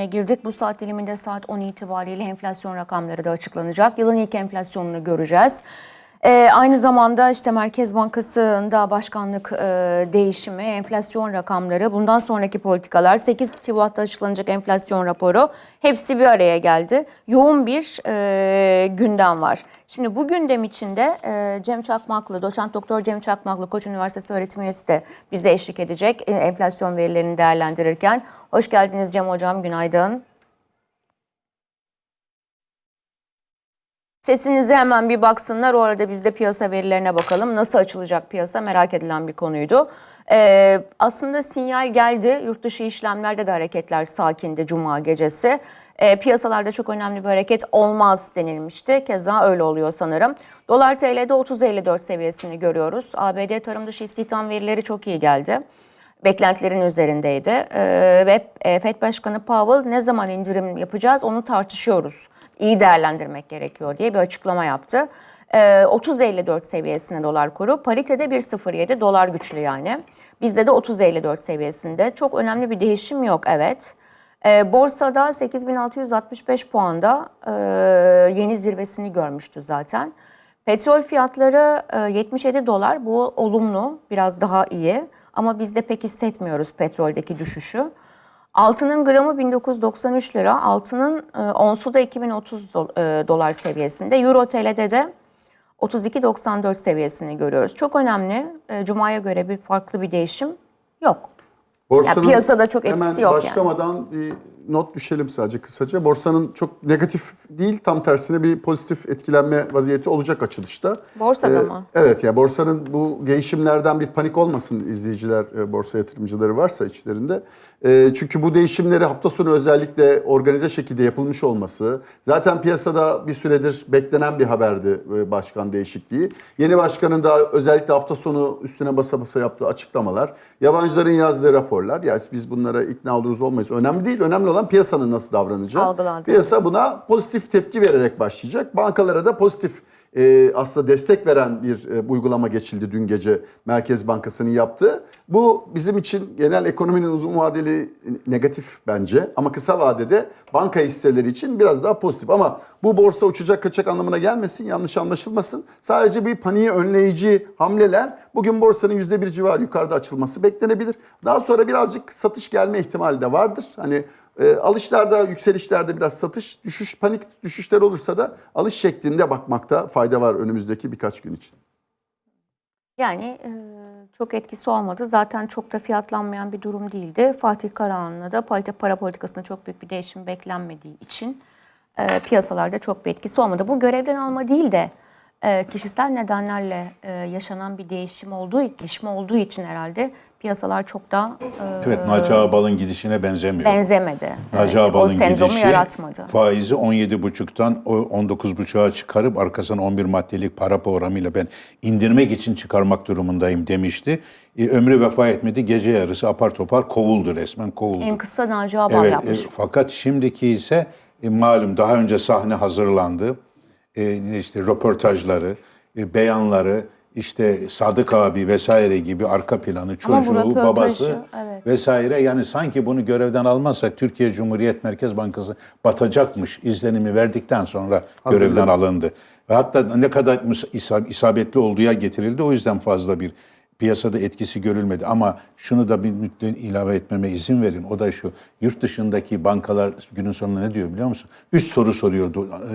dilimine girdik. Bu saat diliminde saat 10 itibariyle enflasyon rakamları da açıklanacak. Yılın ilk enflasyonunu göreceğiz. Ee, aynı zamanda işte Merkez Bankası'nda başkanlık e, değişimi, enflasyon rakamları, bundan sonraki politikalar, 8 Şubat'ta açıklanacak enflasyon raporu hepsi bir araya geldi. Yoğun bir e, gündem var. Şimdi bu gündem içinde e, Cem Çakmaklı, doçent doktor Cem Çakmaklı Koç Üniversitesi öğretim üyesi de bize eşlik edecek e, enflasyon verilerini değerlendirirken. Hoş geldiniz Cem Hocam, günaydın. Sesinize hemen bir baksınlar. O arada biz de piyasa verilerine bakalım. Nasıl açılacak piyasa merak edilen bir konuydu. Ee, aslında sinyal geldi. Yurt dışı işlemlerde de hareketler sakindi Cuma gecesi. Ee, piyasalarda çok önemli bir hareket olmaz denilmişti. Keza öyle oluyor sanırım. Dolar TL'de 30.54 seviyesini görüyoruz. ABD tarım dışı istihdam verileri çok iyi geldi beklentilerin üzerindeydi. Ee, ve e, FED Başkanı Powell ne zaman indirim yapacağız onu tartışıyoruz. İyi değerlendirmek gerekiyor diye bir açıklama yaptı. Ee, 30.54 seviyesine dolar kuru. Paritede 1.07 dolar güçlü yani. Bizde de 30.54 seviyesinde. Çok önemli bir değişim yok evet. Ee, borsada 8665 puanda e, yeni zirvesini görmüştü zaten. Petrol fiyatları e, 77 dolar. Bu olumlu, biraz daha iyi. Ama biz de pek hissetmiyoruz petroldeki düşüşü. Altının gramı 1993 lira, altının e, onsu da 2030 do- e, dolar seviyesinde. Euro TL'de de 32.94 seviyesini görüyoruz. Çok önemli. E, Cuma'ya göre bir farklı bir değişim yok. Borsanın piyasada çok etkisi hemen yok yani. başlamadan bir not düşelim sadece kısaca. Borsanın çok negatif değil tam tersine bir pozitif etkilenme vaziyeti olacak açılışta. Borsada mı? Evet ya borsanın bu değişimlerden bir panik olmasın izleyiciler, e, borsa yatırımcıları varsa içlerinde. E, çünkü bu değişimleri hafta sonu özellikle organize şekilde yapılmış olması, zaten piyasada bir süredir beklenen bir haberdi e, başkan değişikliği. Yeni başkanın da özellikle hafta sonu üstüne basa basa yaptığı açıklamalar, yabancıların yazdığı raporlar. Ya biz bunlara ikna oluruz olmayız. Önemli değil. Önemli olan piyasanın nasıl davranacağı. Algılandı. Piyasa buna pozitif tepki vererek başlayacak. Bankalara da pozitif e, aslında destek veren bir e, uygulama geçildi dün gece Merkez Bankası'nın yaptığı. Bu bizim için genel ekonominin uzun vadeli negatif bence ama kısa vadede banka hisseleri için biraz daha pozitif. Ama bu borsa uçacak kaçacak anlamına gelmesin, yanlış anlaşılmasın. Sadece bir paniği önleyici hamleler bugün borsanın %1 civarı yukarıda açılması beklenebilir. Daha sonra birazcık satış gelme ihtimali de vardır. Hani e, alışlarda, yükselişlerde biraz satış, düşüş, panik düşüşler olursa da alış şeklinde bakmakta fayda var önümüzdeki birkaç gün için. Yani e, çok etkisi olmadı. Zaten çok da fiyatlanmayan bir durum değildi. Fatih Karahan'la da parite para politikasında çok büyük bir değişim beklenmediği için e, piyasalarda çok bir etkisi olmadı. Bu görevden alma değil de e, kişisel nedenlerle e, yaşanan bir değişim olduğu, gelişme olduğu için herhalde piyasalar çok da e, Evet Naci Ağbal'ın gidişine benzemiyor. benzemedi. Naci Evet, o Ağbal'ın sendromu gidişi yaratmadı. faizi 17,5'tan o 19,5'a çıkarıp arkasına 11 maddelik para programıyla ben indirmek için çıkarmak durumundayım demişti. E, ömrü vefa etmedi. Gece yarısı apar topar kovuldu resmen kovuldu. En kısa Naci Ağbal Evet, yapmış. e, fakat şimdiki ise e, malum daha önce sahne hazırlandı. E, işte röportajları, e, beyanları, işte Sadık abi vesaire gibi arka planı, çocuğu, babası evet. vesaire yani sanki bunu görevden almazsak Türkiye Cumhuriyet Merkez Bankası batacakmış izlenimi verdikten sonra görevden alındı. Ve hatta ne kadar isabetli olduğuya getirildi o yüzden fazla bir piyasada etkisi görülmedi. Ama şunu da bir nükle ilave etmeme izin verin. O da şu, yurt dışındaki bankalar günün sonunda ne diyor biliyor musun? Üç soru soruyordu e,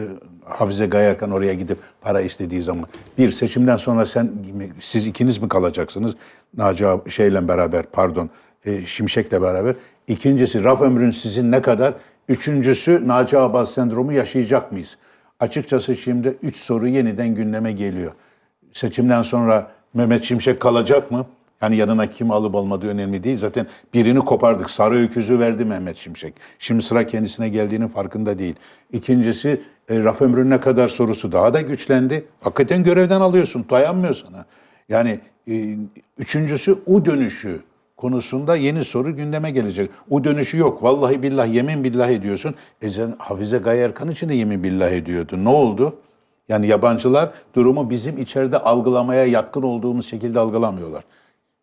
Hafize Gayarkan oraya gidip para istediği zaman. Bir, seçimden sonra sen, siz ikiniz mi kalacaksınız? Naci şeyle beraber, pardon, e, Şimşek'le beraber. İkincisi, raf ömrün sizin ne kadar? Üçüncüsü, Naci Ağbal sendromu yaşayacak mıyız? Açıkçası şimdi üç soru yeniden gündeme geliyor. Seçimden sonra Mehmet Şimşek kalacak mı? Yani yanına kim alıp almadığı önemli değil. Zaten birini kopardık. Sarı öküzü verdi Mehmet Şimşek. Şimdi sıra kendisine geldiğinin farkında değil. İkincisi e, raf ömrü ne kadar sorusu daha da güçlendi. Hakikaten görevden alıyorsun. Dayanmıyor sana. Yani e, üçüncüsü U dönüşü konusunda yeni soru gündeme gelecek. U dönüşü yok. Vallahi billahi yemin billah ediyorsun. E sen Hafize Gaye için de yemin billah ediyordu. Ne oldu? Yani yabancılar durumu bizim içeride algılamaya yatkın olduğumuz şekilde algılamıyorlar.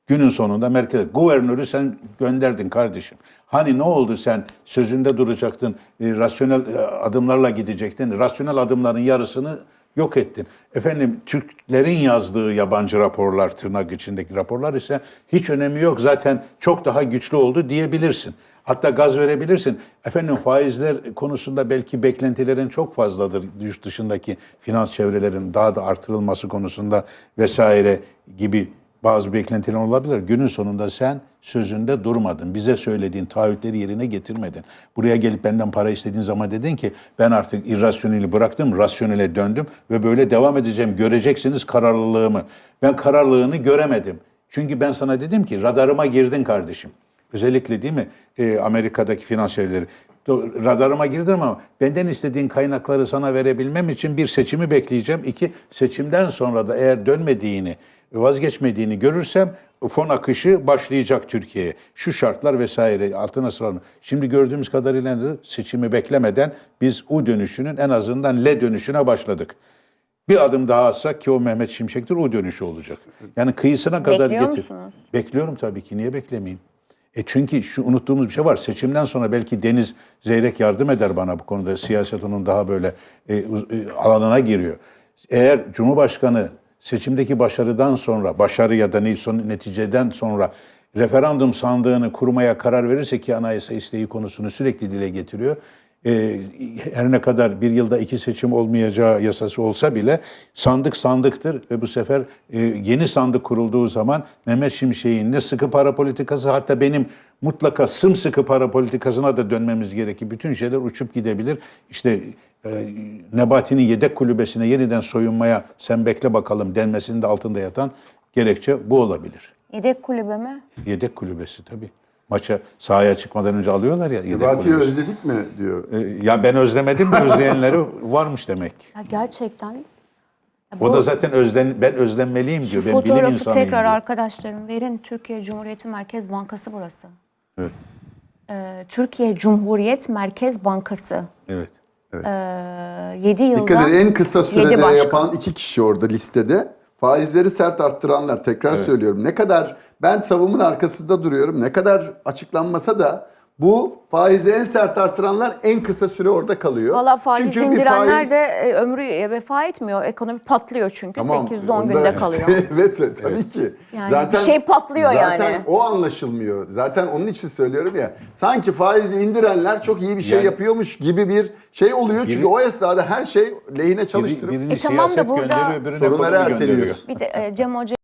Günün sonunda merkez guvernörü sen gönderdin kardeşim. Hani ne oldu sen sözünde duracaktın, e, rasyonel e, adımlarla gidecektin. Rasyonel adımların yarısını yok ettin. Efendim Türklerin yazdığı yabancı raporlar, tırnak içindeki raporlar ise hiç önemi yok. Zaten çok daha güçlü oldu diyebilirsin. Hatta gaz verebilirsin. Efendim faizler konusunda belki beklentilerin çok fazladır. Yurt dışındaki finans çevrelerin daha da artırılması konusunda vesaire gibi bazı beklentiler olabilir. Günün sonunda sen sözünde durmadın. Bize söylediğin taahhütleri yerine getirmedin. Buraya gelip benden para istediğin zaman dedin ki ben artık irrasyoneli bıraktım, rasyonele döndüm ve böyle devam edeceğim. Göreceksiniz kararlılığımı. Ben kararlılığını göremedim. Çünkü ben sana dedim ki radarıma girdin kardeşim. Özellikle değil mi e, Amerika'daki finans şeyleri. Do- Radarıma girdin ama benden istediğin kaynakları sana verebilmem için bir seçimi bekleyeceğim. İki, seçimden sonra da eğer dönmediğini, vazgeçmediğini görürsem fon akışı başlayacak Türkiye'ye. Şu şartlar vesaire altına sıralım. Şimdi gördüğümüz kadarıyla da seçimi beklemeden biz U dönüşünün en azından L dönüşüne başladık. Bir adım daha atsak ki o Mehmet Şimşek'tir o dönüşü olacak. Yani kıyısına kadar Bekliyor getir. musunuz? Bekliyorum tabii ki. Niye beklemeyeyim? E çünkü şu unuttuğumuz bir şey var. Seçimden sonra belki Deniz Zeyrek yardım eder bana bu konuda. Siyaset onun daha böyle e, e, alanına giriyor. Eğer Cumhurbaşkanı seçimdeki başarıdan sonra, başarı ya da neticeden sonra referandum sandığını kurmaya karar verirse ki anayasa isteği konusunu sürekli dile getiriyor. E, her ne kadar bir yılda iki seçim olmayacağı yasası olsa bile sandık sandıktır ve bu sefer e, yeni sandık kurulduğu zaman Mehmet Şimşek'in ne sıkı para politikası hatta benim mutlaka sımsıkı para politikasına da dönmemiz gerekir. Bütün şeyler uçup gidebilir. İşte e, Nebati'nin yedek kulübesine yeniden soyunmaya sen bekle bakalım denmesinin de altında yatan gerekçe bu olabilir. Yedek kulübe mi? Yedek kulübesi tabii. Maça sahaya çıkmadan önce alıyorlar ya yedek kulübesi. özledik mi diyor. E, Ya ben özlemedim de özleyenleri varmış demek. Ya gerçekten. O bu- da zaten özlen ben özlenmeliyim Şu diyor. Ben bilim fotoğrafı insanıyım tekrar diyor. arkadaşlarım verin. Türkiye Cumhuriyeti Merkez Bankası burası. Evet. Ee, Türkiye Cumhuriyet Merkez Bankası. Evet. Ee, 7 yılda Dikkat edin en kısa yedi sürede başkan. yapan iki kişi orada listede. Faizleri sert arttıranlar tekrar söylüyorum. Ne kadar ben savunumun arkasında duruyorum. Ne kadar açıklanmasa da bu faizi en sert artıranlar en kısa süre orada kalıyor. Valla faiz Çünkü indirenler faiz- de e, ömrü e, vefa etmiyor. Ekonomi patlıyor çünkü. Tamam, 810 onda- günde kalıyor. evet tabii ki. Yani bir şey patlıyor zaten yani. o anlaşılmıyor. Zaten onun için söylüyorum ya. Sanki faizi indirenler çok iyi bir şey Yani- yapıyormuş gibi bir şey oluyor. Çünkü Biri- o esnada her şey lehine Biri, çalıştırıp birini E tamam da burada gönderiyor, öbürüne sorunları erteliyorsun. Bir de e, Cem Hoca